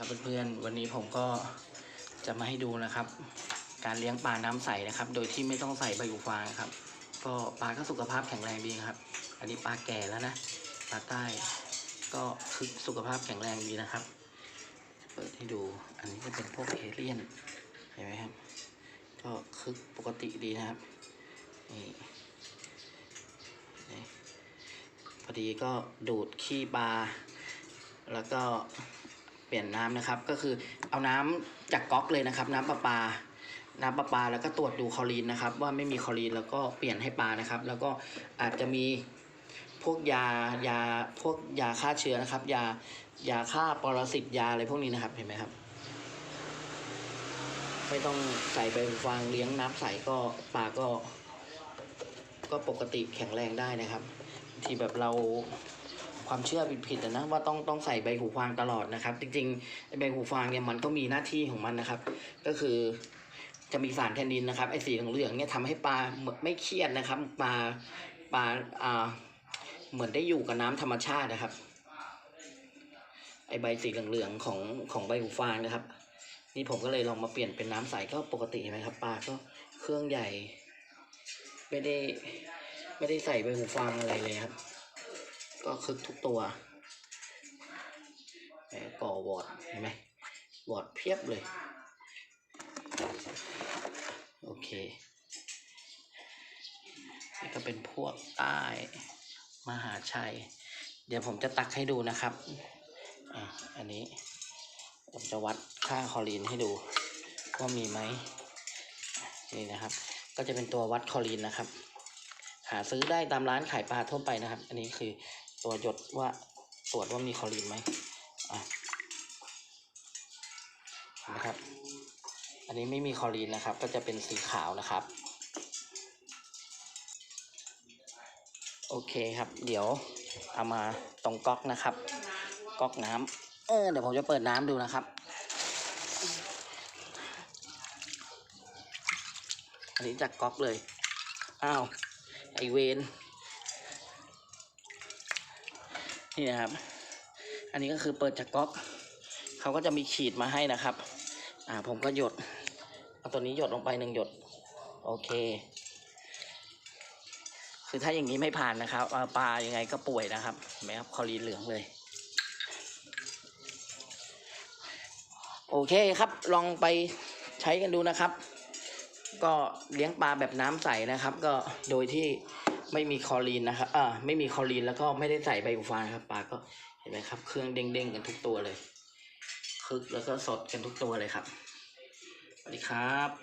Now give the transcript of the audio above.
ครับเพื่อนๆวันนี้ผมก็จะมาให้ดูนะครับ การเลี้ยงปลาน้ำใสนะครับ โดยที่ไม่ต้องใส่ใบหูฟางครับ ก็ปลาก็สุขภาพแข็งแรงดีครับ อันนี้ปลาแก่แล้วนะปลาใต้ก็คือสุขภาพแข็งแรงดีนะครับ เปิดให้ดูอันนี้ก็เป็นพวกเอเลี่ยนเห็นไหมครับ ก็คึกปกติดีนะครับนี่นี่พอดีก็ดูดขี้ปลาแล้วก็ เปลี่ยนน้ำนะครับ ก็คือเอาน้ำจากก๊อกเลยนะครับ น้ำประปา น้ำประปาแล้วก็ตรวจดูคลอรีนนะครับ ว่าไม่มีคลอรีนแล้วก็เปลี่ยนให้ปลานะครับ แล้วก็อาจจะมีพวกยายาพวกยาฆ่าเชื้อนะครับ ยายาฆ่าปรสิตยาอะไรพวกนี้นะครับเห็นไหมครับ ไม่ต้องใส่ไปฟางเลี้ยงน้ำใสก็ปลาก็ ก็ปกติแข็งแรงได้นะครับ ทีแบบเรา ความเชื่อผิดๆนะว่าต้องต้องใส่ใบหูฟางตลอดนะครับ จริงๆใบหูฟางเนี่ยมันก็มีหน้าที่ของมันนะครับ ก็คือจะมีสารแทนนินนะครับไอ้สีเหลืองๆเนี่ยทำให้ปลาไม่เครียดนะครับปลาปลาอ่าเหมือนได้อยู่กับน้ำธรรมชาตินะครับ ไอใบสีเหลืองๆของของใบหูฟางนะครับ นี่ผมก็เลยลองมาเปลี่ยนเป็นน้ำใสก็ปกติเห็นไหมครับปลาก็เครื่องใหญ่ ไม่ได้ไม่ได้ใส่ใบหูฟังอะไรเลยครับ ก็คึกทุกตัวแหมก่อวอร์ดเห็นไหมวอร์ดเพียบเลย โอเค นี่ก็เป็นพวกใต้มหาชัย เดี๋ยวผมจะตักให้ดูนะครับอะอันนี้ ผมจะวัดค่าคอรีนให้ดู ว่ามีไหมนี่นะครับ ก็จะเป็นตัววัดคอรีนนะครับ หาซื้อได้ตามร้านขายปลาทั่วไปนะครับ อันนี้คือตัวหยดว่าตรวจว่ามีคลอรีนไหมอะนไหมครับ อันนี้ไม่มีคลอรีนนะครับ ก็จะเป็นสีขาวนะครับ โอเคครับ เดี๋ยวเอามาตรงก๊อกนะครับ ก๊อกน้ำเออเดี๋ยวผมจะเปิดน้ำดูนะครับ อันนี้จากก๊อกเลย อ้าว ไอเวนนี่นะครับ อันนี้ก็คือเปิดจากก๊อกเขาก็จะมีขีดมาให้นะครับ อ่าผมก็หยดเอาตัวนี้หยดลงไปหนึ่งหยด โอเค คือถ้าอย่างนี้ไม่ผ่านนะครับปลายังไงก็ป่วยนะครับเห็นไหมครับคอรีนเหลืองเลย โอเคครับลองไปใช้กันดูนะครับ ก็เลี้ยงปลาแบบน้ำใสนะครับ ก็โดยที่ไม่มีคอรีนนะครับเออไม่มีคอรีนแล้วก็ไม่ได้ใส่ใบอูฟานครับปลาก็เห็นไหมครับ เครื่องเด้งๆกันทุกตัวเลยคึกแล้วก็สดกันทุกตัวเลยครับสวัสดีครับ